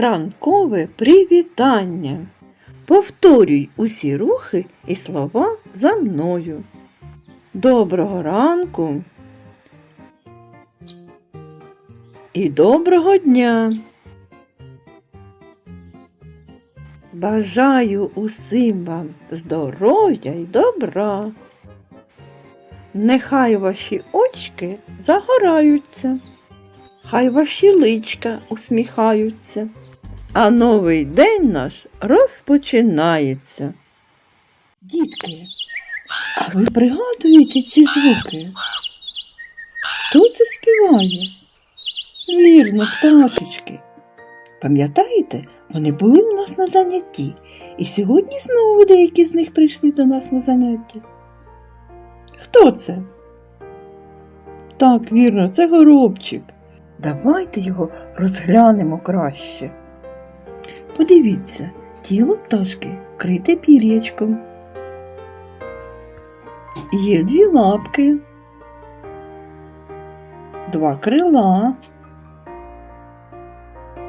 Ранкове привітання. Повторюй усі рухи і слова за мною. Доброго ранку і доброго дня. Бажаю усім вам здоров'я й добра. Нехай ваші очки загораються, хай ваші личка усміхаються, а новий день наш розпочинається. Дітки, а ви пригадуєте ці звуки? Хто це співає? Вірно, пташечки. Пам'ятаєте, вони були у нас на занятті, і сьогодні знову деякі з них прийшли до нас на заняття. Хто це? Так, вірно, це горобчик. Давайте його розглянемо краще. Подивіться, тіло пташки вкрите пір'ячком. Є дві лапки, два крила,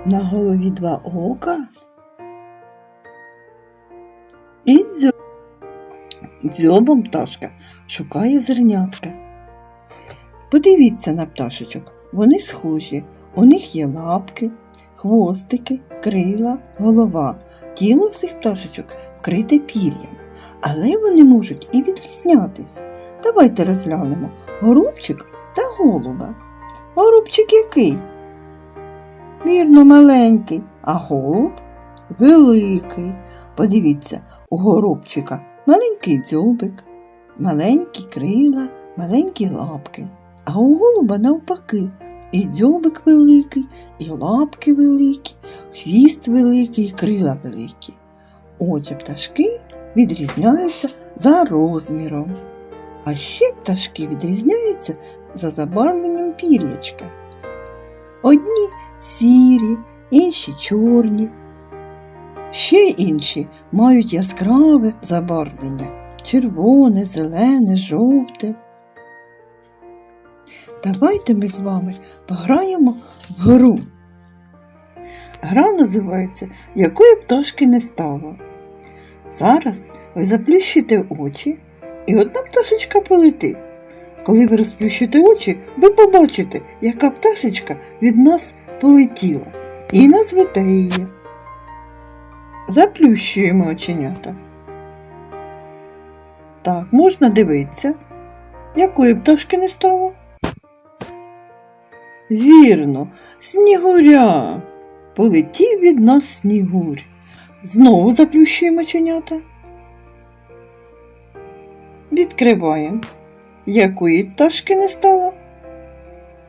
на голові два ока і дзьоб. Дзьобом пташка шукає зернятка. Подивіться на пташечок, вони схожі. У них є лапки, хвостики, крила, голова. Тіло всіх пташечок вкрите пір'ям, але вони можуть і відрізнятись. Давайте розглянемо горобчика та голуба. Горобчик який? Вірно, маленький, а голуб великий. Подивіться, у горобчика маленький дзьобик, маленькі крила, маленькі лапки. А у голуба навпаки, і дзьобик великий, і лапки великі, хвіст великий, і крила великі. Отже, пташки відрізняються за розміром. А ще пташки відрізняються за забарвленням пір'ячка. Одні сірі, інші чорні. Ще інші мають яскраве забарвлення червоне, зелене, жовте. Давайте ми з вами пограємо в гру. Гра називається Якої пташки не стало. Зараз ви заплющите очі, і одна пташечка полетить. Коли ви розплющите очі, ви побачите, яка пташечка від нас полетіла, і назвете її. Заплющуємо оченята. Так, можна дивитися, якої пташки не стало. Вірно, снігуря. Полетів від нас снігурь. Знову заплющуємо оченята. Відкриваємо. Якої пташки не стало?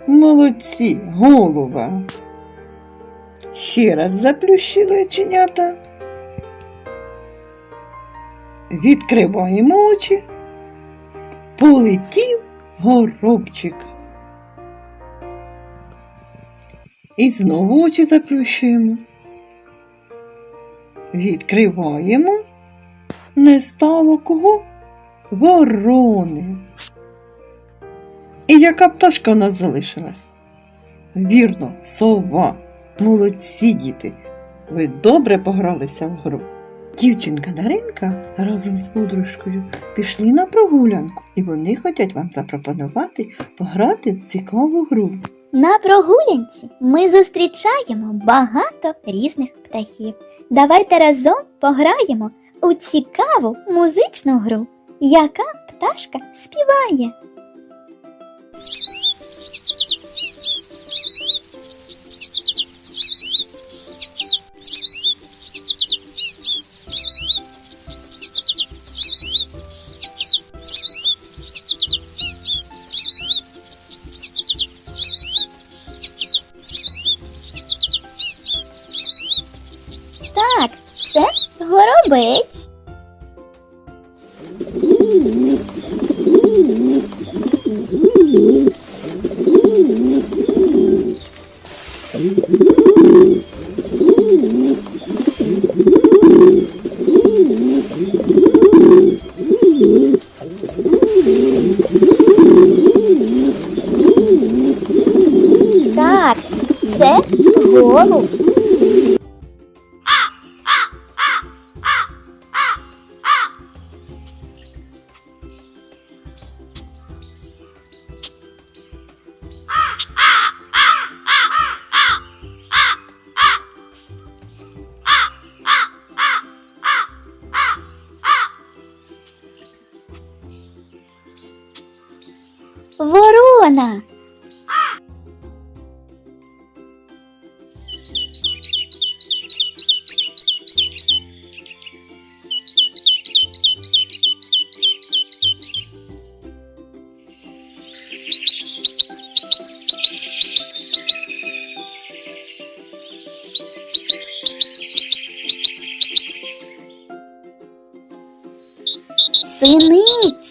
Молодці, голуба. Ще раз заплющили оченята. Відкриваємо очі. Полетів горобчик. І знову очі заплющуємо. Відкриваємо. Не стало кого? Ворони. І яка пташка у нас залишилась? Вірно, сова. Молодці діти. Ви добре погралися в гру. Дівчинка Даринка разом з подружкою пішли на прогулянку, і вони хочуть вам запропонувати пограти в цікаву гру. На прогулянці ми зустрічаємо багато різних птахів. Давайте разом пограємо у цікаву музичну гру. Яка пташка співає? Горобець. Так, це голуб. Ворона. Синиць.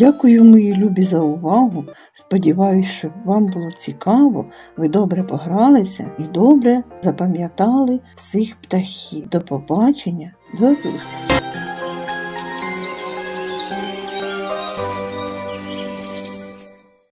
Дякую, мої любі, за увагу. Сподіваюсь, що вам було цікаво, ви добре погралися і добре запам'ятали всіх птахів. До побачення, до зустрічі!